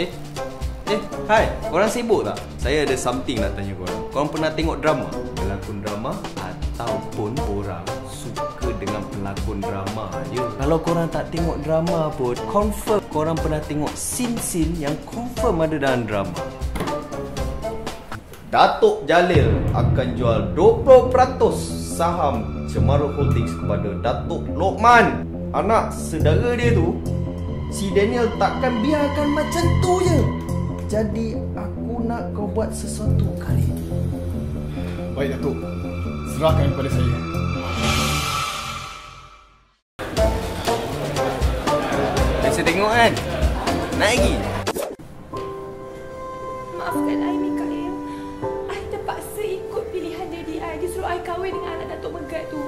Eh, eh, hai, korang sibuk tak? Saya ada something nak tanya korang. Korang pernah tengok drama? Pelakon drama ataupun korang suka dengan pelakon drama je? Kalau korang tak tengok drama pun, confirm korang pernah tengok scene-scene yang confirm ada dalam drama. Datuk Jalil akan jual 20% saham Cemara Holdings kepada Datuk Lokman. Anak saudara dia tu, si Daniel takkan biarkan macam tu je. Jadi aku nak kau buat sesuatu kali. Baik Datuk, serahkan kepada saya. Biasa tengok kan? Naik lagi. Maafkan I Mikael. I terpaksa ikut pilihan daddy I. Dia suruh I kahwin dengan anak Datuk Megat tu.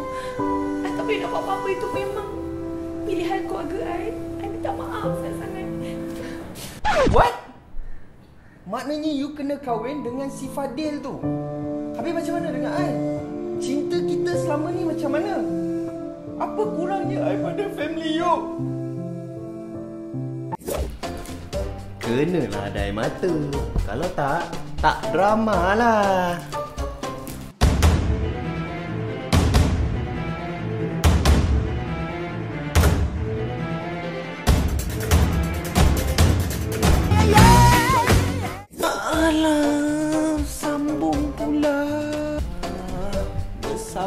I tak boleh nak buat apa-apa. Itu memang pilihan keluarga I. What? Maknanya you kena kahwin dengan si Fadil tu. Habis macam mana dengan I? Cinta kita selama ni macam mana? Apa kurangnya I pada family you? Kenalah ada mata. Kalau tak, tak drama lah.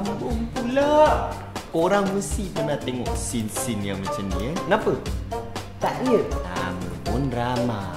Bersambung pula. Korang mesti pernah tengok scene-scene yang macam ni eh. Kenapa? Tak ya? Nama pun drama.